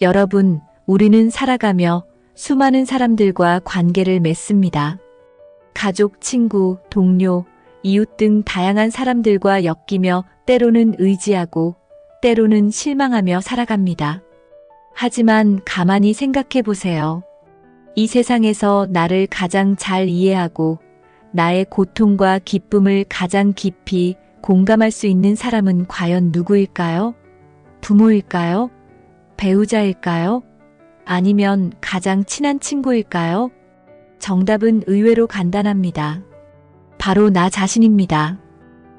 여러분, 우리는 살아가며 수많은 사람들과 관계를 맺습니다. 가족, 친구, 동료, 이웃 등 다양한 사람들과 엮이며 때로는 의지하고 때로는 실망하며 살아갑니다. 하지만 가만히 생각해 보세요. 이 세상에서 나를 가장 잘 이해하고 나의 고통과 기쁨을 가장 깊이 공감할 수 있는 사람은 과연 누구일까요? 부모일까요? 배우자일까요? 아니면 가장 친한 친구일까요? 정답은 의외로 간단합니다. 바로 나 자신입니다.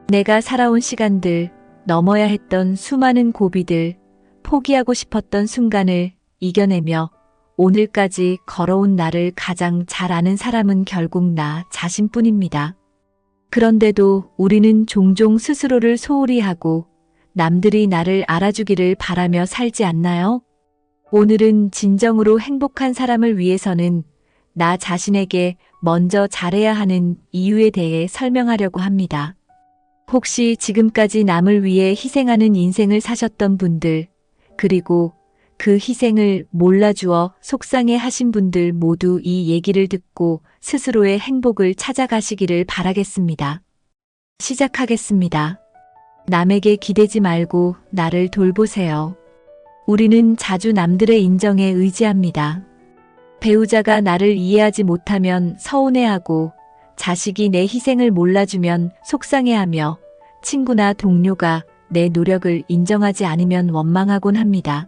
내가 살아온 시간들, 넘어야 했던 수많은 고비들, 포기하고 싶었던 순간을 이겨내며 오늘까지 걸어온 나를 가장 잘 아는 사람은 결국 나 자신뿐입니다. 그런데도 우리는 종종 스스로를 소홀히 하고 남들이 나를 알아주기를 바라며 살지 않나요? 오늘은 진정으로 행복한 사람을 위해서는 나 자신에게 먼저 잘해야 하는 이유에 대해 설명하려고 합니다. 혹시 지금까지 남을 위해 희생하는 인생을 사셨던 분들, 그리고 그 희생을 몰라주어 속상해 하신 분들 모두 이 얘기를 듣고 스스로의 행복을 찾아가시기를 바라겠습니다. 시작하겠습니다. 남에게 기대지 말고 나를 돌보세요. 우리는 자주 남들의 인정에 의지합니다. 배우자가 나를 이해하지 못하면 서운해하고 자식이 내 희생을 몰라주면 속상해하며 친구나 동료가 내 노력을 인정하지 않으면 원망하곤 합니다.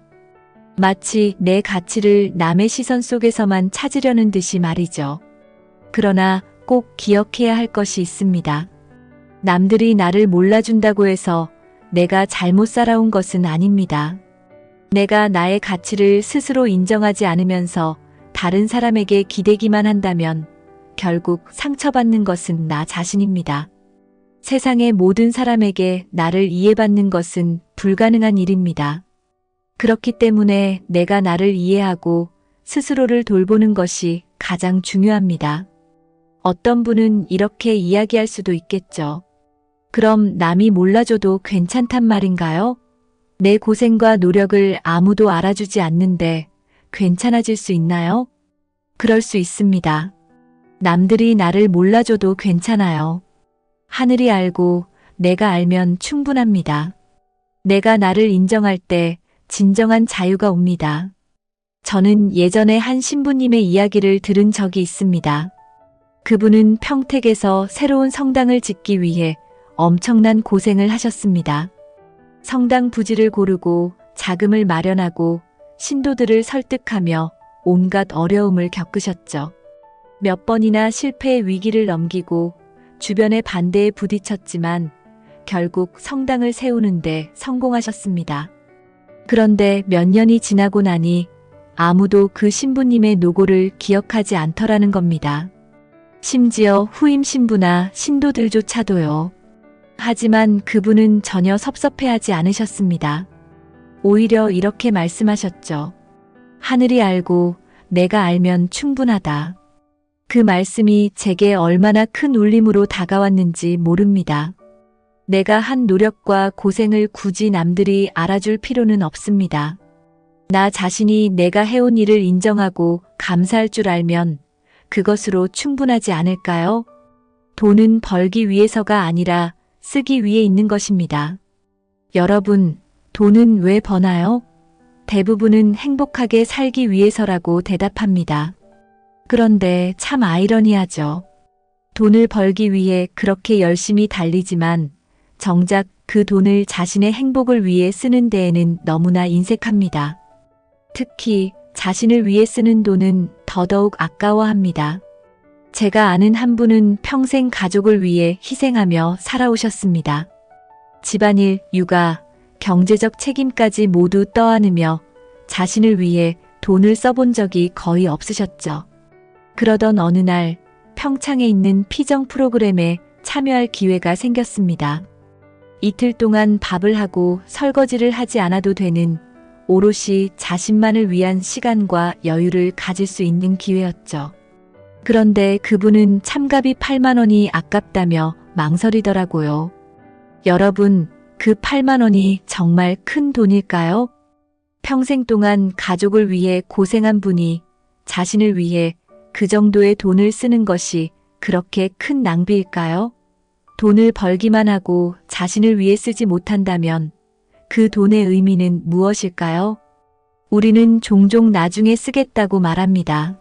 마치 내 가치를 남의 시선 속에서만 찾으려는 듯이 말이죠. 그러나 꼭 기억해야 할 것이 있습니다. 남들이 나를 몰라준다고 해서 내가 잘못 살아온 것은 아닙니다. 내가 나의 가치를 스스로 인정하지 않으면서 다른 사람에게 기대기만 한다면 결국 상처받는 것은 나 자신입니다. 세상의 모든 사람에게 나를 이해받는 것은 불가능한 일입니다. 그렇기 때문에 내가 나를 이해하고 스스로를 돌보는 것이 가장 중요합니다. 어떤 분은 이렇게 이야기할 수도 있겠죠. 그럼 남이 몰라줘도 괜찮단 말인가요? 내 고생과 노력을 아무도 알아주지 않는데 괜찮아질 수 있나요? 그럴 수 있습니다. 남들이 나를 몰라줘도 괜찮아요. 하늘이 알고 내가 알면 충분합니다. 내가 나를 인정할 때 진정한 자유가 옵니다. 저는 예전에 한 신부님의 이야기를 들은 적이 있습니다. 그분은 평택에서 새로운 성당을 짓기 위해 엄청난 고생을 하셨습니다. 성당 부지를 고르고 자금을 마련하고 신도들을 설득하며 온갖 어려움을 겪으셨죠. 몇 번이나 실패의 위기를 넘기고 주변의 반대에 부딪혔지만 결국 성당을 세우는데 성공하셨습니다. 그런데 몇 년이 지나고 나니 아무도 그 신부님의 노고를 기억하지 않더라는 겁니다. 심지어 후임 신부나 신도들조차도요. 하지만 그분은 전혀 섭섭해하지 않으셨습니다. 오히려 이렇게 말씀하셨죠. 하늘이 알고 내가 알면 충분하다. 그 말씀이 제게 얼마나 큰 울림으로 다가왔는지 모릅니다. 내가 한 노력과 고생을 굳이 남들이 알아줄 필요는 없습니다. 나 자신이 내가 해온 일을 인정하고 감사할 줄 알면 그것으로 충분하지 않을까요? 돈은 벌기 위해서가 아니라 쓰기 위해 있는 것입니다. 여러분, 돈은 왜 버나요? 대부분은 행복하게 살기 위해서라고 대답합니다. 그런데 참 아이러니하죠. 돈을 벌기 위해 그렇게 열심히 달리지만 정작 그 돈을 자신의 행복을 위해 쓰는 데에는 너무나 인색합니다. 특히 자신을 위해 쓰는 돈은 더더욱 아까워합니다. 제가 아는 한 분은 평생 가족을 위해 희생하며 살아오셨습니다. 집안일, 육아, 경제적 책임까지 모두 떠안으며 자신을 위해 돈을 써본 적이 거의 없으셨죠. 그러던 어느 날 평창에 있는 피정 프로그램에 참여할 기회가 생겼습니다. 이틀 동안 밥을 하고 설거지를 하지 않아도 되는 오롯이 자신만을 위한 시간과 여유를 가질 수 있는 기회였죠. 그런데 그분은 참가비 8만 원이 아깝다며 망설이더라고요. 여러분, 그 8만 원이 정말 큰 돈일까요? 평생 동안 가족을 위해 고생한 분이 자신을 위해 그 정도의 돈을 쓰는 것이 그렇게 큰 낭비일까요? 돈을 벌기만 하고 자신을 위해 쓰지 못한다면 그 돈의 의미는 무엇일까요? 우리는 종종 나중에 쓰겠다고 말합니다.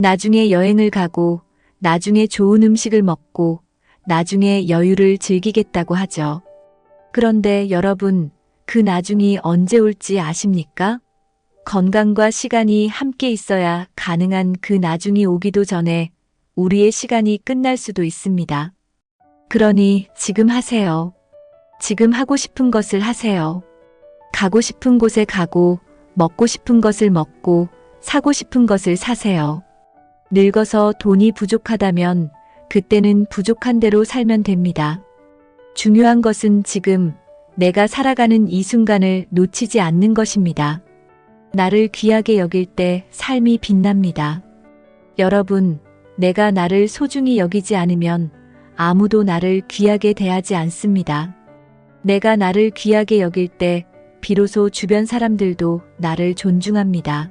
나중에 여행을 가고, 나중에 좋은 음식을 먹고, 나중에 여유를 즐기겠다고 하죠. 그런데 여러분, 그 나중이 언제 올지 아십니까? 건강과 시간이 함께 있어야 가능한 그 나중이 오기도 전에 우리의 시간이 끝날 수도 있습니다. 그러니 지금 하세요. 지금 하고 싶은 것을 하세요. 가고 싶은 곳에 가고, 먹고 싶은 것을 먹고, 사고 싶은 것을 사세요. 늙어서 돈이 부족하다면 그때는 부족한 대로 살면 됩니다. 중요한 것은 지금 내가 살아가는 이 순간을 놓치지 않는 것입니다. 나를 귀하게 여길 때 삶이 빛납니다. 여러분, 내가 나를 소중히 여기지 않으면 아무도 나를 귀하게 대하지 않습니다. 내가 나를 귀하게 여길 때 비로소 주변 사람들도 나를 존중합니다.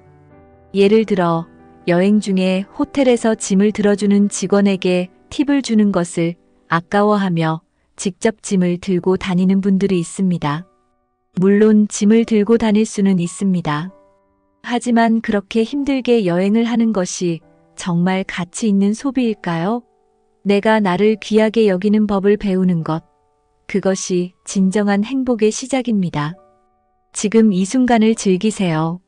예를 들어 여행 중에 호텔에서 짐을 들어주는 직원에게 팁을 주는 것을 아까워하며 직접 짐을 들고 다니는 분들이 있습니다. 물론 짐을 들고 다닐 수는 있습니다. 하지만 그렇게 힘들게 여행을 하는 것이 정말 가치 있는 소비일까요? 내가 나를 귀하게 여기는 법을 배우는 것. 그것이 진정한 행복의 시작입니다. 지금 이 순간을 즐기세요.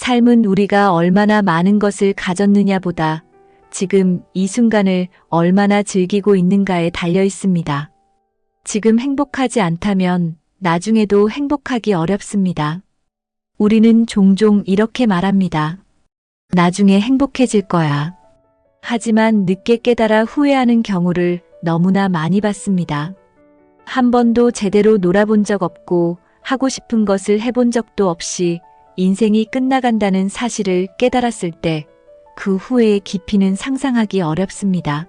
삶은 우리가 얼마나 많은 것을 가졌느냐 보다 지금 이 순간을 얼마나 즐기고 있는가에 달려 있습니다. 지금 행복하지 않다면 나중에도 행복하기 어렵습니다. 우리는 종종 이렇게 말합니다. 나중에 행복해질 거야. 하지만 늦게 깨달아 후회하는 경우를 너무나 많이 봤습니다. 한 번도 제대로 놀아본 적 없고 하고 싶은 것을 해본 적도 없이 인생이 끝나간다는 사실을 깨달았을 때 그 후회의 깊이는 상상하기 어렵습니다.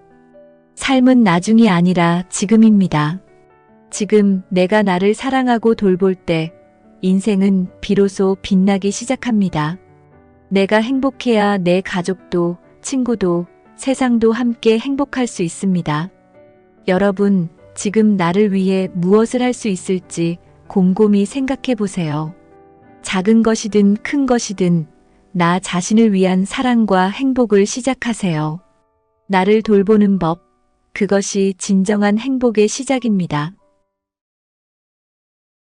삶은 나중이 아니라 지금입니다. 지금 내가 나를 사랑하고 돌볼 때 인생은 비로소 빛나기 시작합니다. 내가 행복해야 내 가족도, 친구도, 세상도 함께 행복할 수 있습니다. 여러분, 지금 나를 위해 무엇을 할 수 있을지 곰곰이 생각해 보세요. 작은 것이든 큰 것이든 나 자신을 위한 사랑과 행복을 시작하세요. 나를 돌보는 법, 그것이 진정한 행복의 시작입니다.